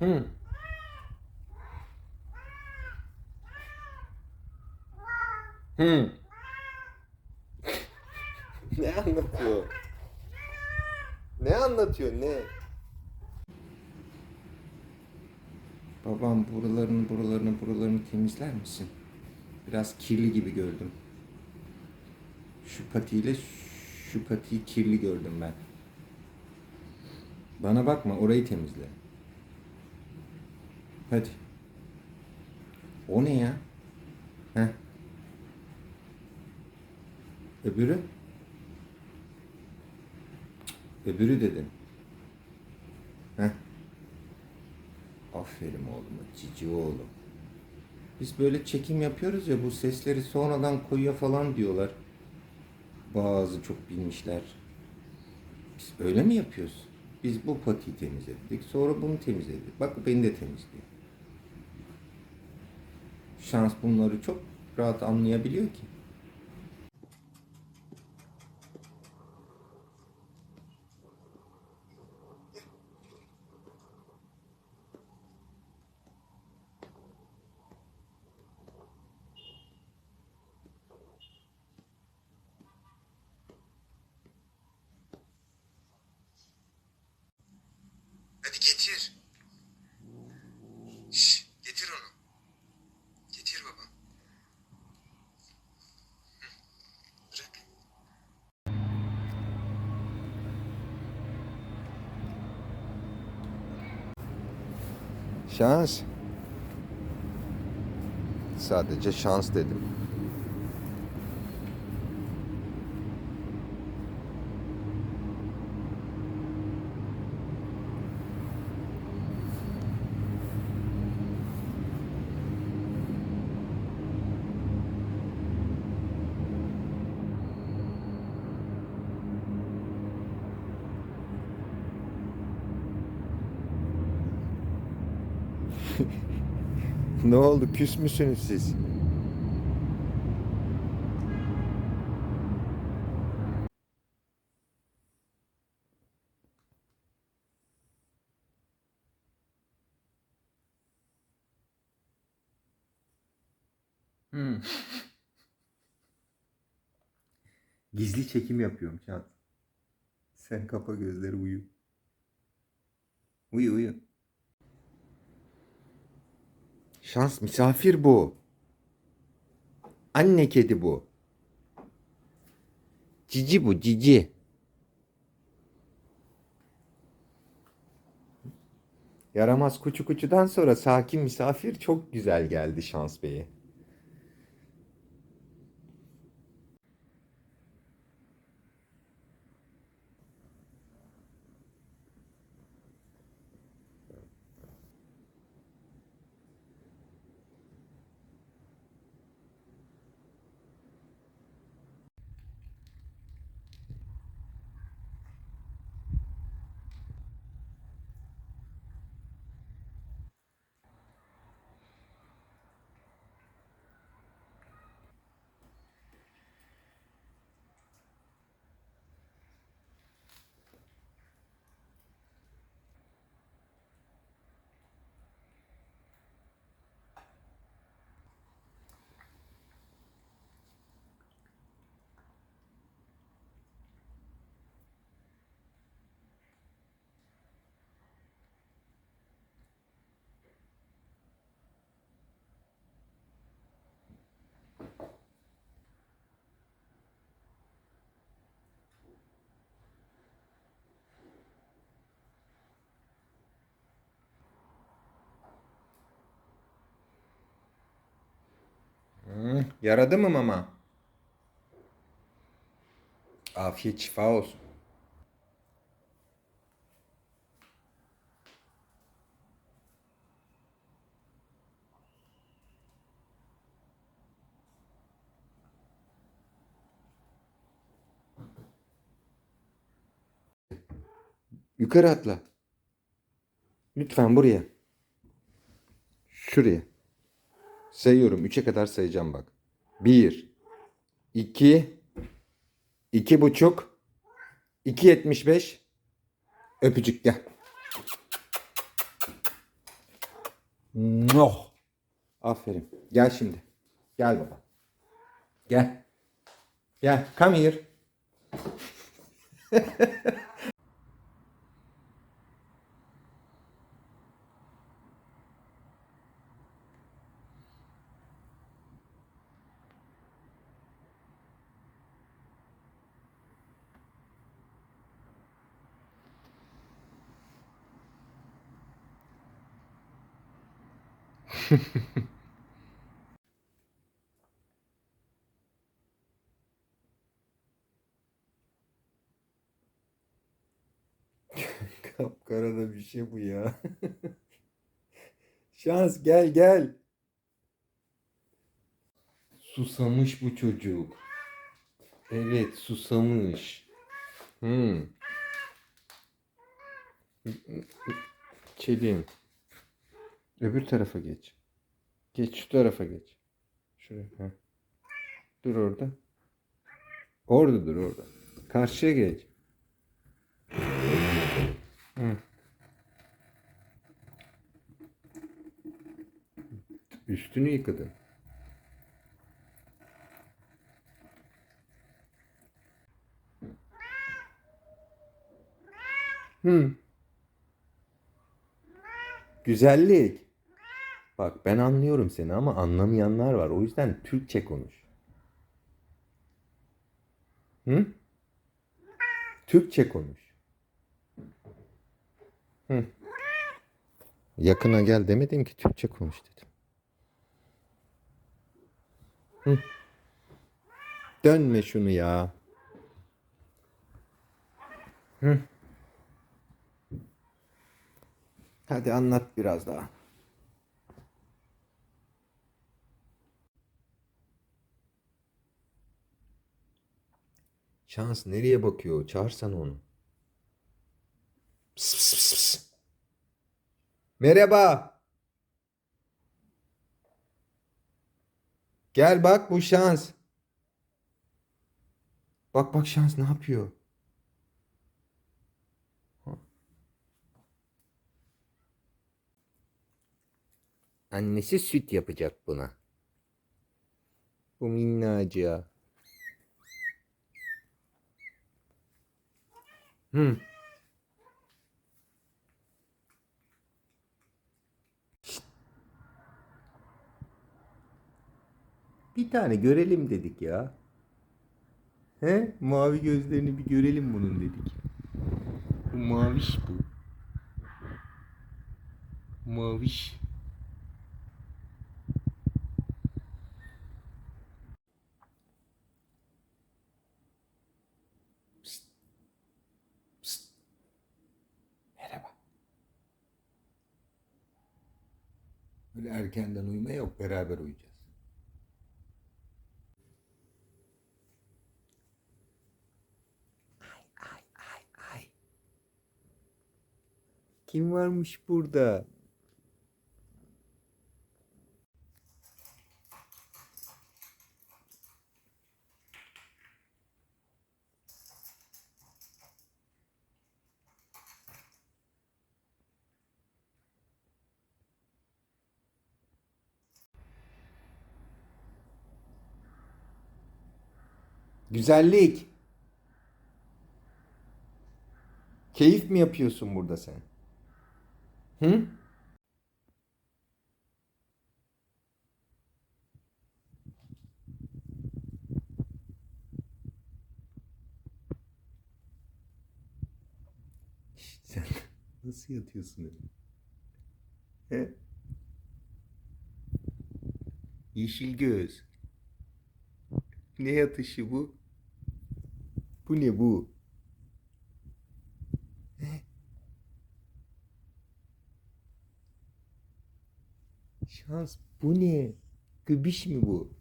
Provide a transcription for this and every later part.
Hı. Hı. ne anlatıyor? Ne anlatıyor ne? Babam buralarını buralarını buralarını temizler misin? Biraz kirli gibi gördüm. Şu patiyle şu patiyi kirli gördüm ben. Bana bakma orayı temizle. Hadi. O ne ya? Heh. Öbürü? Öbürü dedim. Heh. Aferin oğluma, cici oğlum. Biz böyle çekim yapıyoruz ya bu sesleri sonradan koyuyor falan diyorlar. Bazı çok bilmişler. Biz öyle mi yapıyoruz? Biz bu patiyi temizledik. Sonra bunu temizledik. Bak beni de temizliyor. Şans bunları çok rahat anlayabiliyor ki. Hadi getir. Şş, getir onu. Getir baba. Hı, Bırak. Şans. Sadece şans dedim. Ne oldu? Küs müsünüz siz? Hmm. Gizli çekim yapıyorum Can. Sen kapa gözleri uyu. Uyu uyu. Şans misafir bu. Anne kedi bu. Cici bu cici. Yaramaz kuçu kuçudan sonra sakin misafir çok güzel geldi Şans Bey'e. Yaradı mı mama? Afiyet şifa olsun. Yukarı atla. Lütfen buraya. Şuraya. Sayıyorum. Üçe kadar sayacağım bak. Bir. iki, iki buçuk. iki yetmiş beş. Öpücük gel. Muah. Aferin. Gel şimdi. Gel baba. Gel. Gel. Come here. Kapkara da bir şey bu ya. Şans gel gel. Susamış bu çocuk. Evet susamış. Hmm. Çelim. Öbür tarafa geç. Geç şu tarafa geç. Şuraya. heh. Dur orada. Orada dur orada. Karşıya geç. Hı. Üstünü yıkadım. Hı. Güzellik. Bak ben anlıyorum seni ama anlamayanlar var. O yüzden Türkçe konuş. Hı? Türkçe konuş. Hı. Yakına gel demedim ki Türkçe konuş dedim. Hı. Dönme şunu ya. Hı. Hadi anlat biraz daha. Şans nereye bakıyor? Çağırsan onu. Pıs pıs pıs pıs. Merhaba. Gel bak bu şans. Bak bak şans ne yapıyor? Annesi süt yapacak buna. Bu minnacığa. Hı. Bir tane görelim dedik ya. He? Mavi gözlerini bir görelim bunun dedik. Bu maviş bu. Maviş. Böyle erkenden uyuma yok. Beraber uyuyacağız. Ay ay ay. Kim varmış burada? Güzellik. Keyif mi yapıyorsun burada sen? Hı? Sen nasıl yatıyorsun? He? Yeşil göz. Ne yatışı bu? Bu ne bu? Şans bu ne? Göbiş mi bu?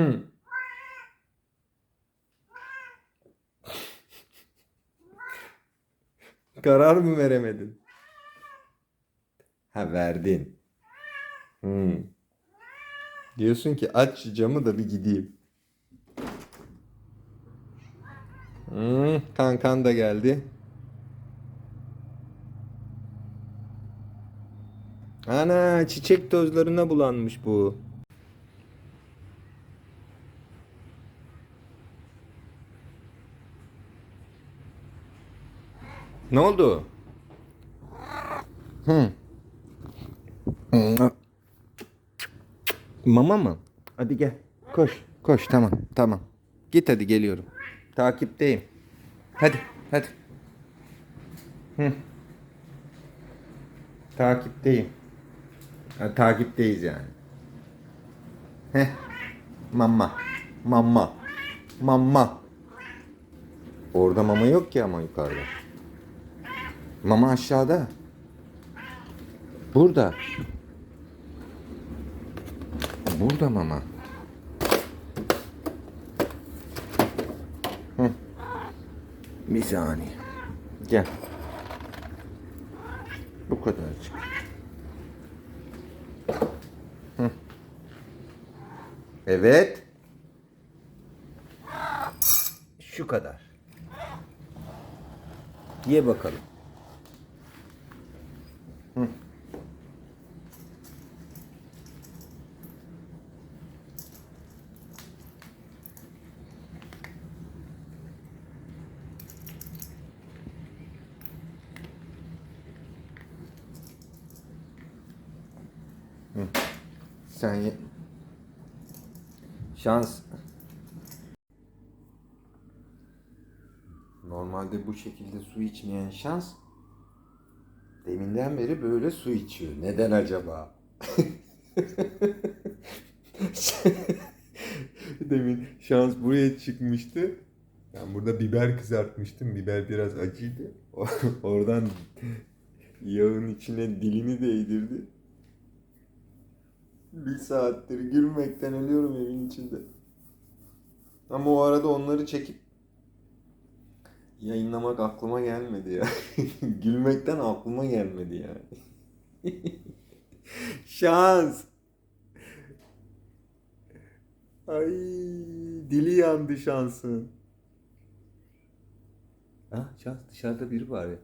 Hı. Karar mı veremedin? Ha verdin. Hmm. Diyorsun ki aç camı da bir gideyim. Hmm, kankan da geldi. Ana çiçek tozlarına bulanmış bu. Ne oldu? Hı. Hı. Mama mı? Hadi gel. Koş. Koş tamam tamam. Git hadi geliyorum. Takipteyim. Hadi hadi. Hı. Takipteyim. Ha, takipteyiz yani. Heh. Mama. Mama. Mama. Orada mama yok ki ama yukarıda. Mama aşağıda. Burada. Burada mama. Hı. Bir saniye. Gel. Bu kadarcık. Hı. Evet. Şu kadar. Ye bakalım. Hı. Sen. Şans. Normalde bu şekilde su içmeyen şans deminden beri böyle su içiyor. Neden acaba? Demin şans buraya çıkmıştı. Ben burada biber kızartmıştım. Biber biraz acıydı. Oradan yağın içine dilini değdirdi. Bir saattir gülmekten ölüyorum evin içinde. Ama o arada onları çekip yayınlamak aklıma gelmedi ya. Gülmekten aklıma gelmedi yani. Şans. Ay dili yandı şansın. Ah şans dışarıda biri var ya.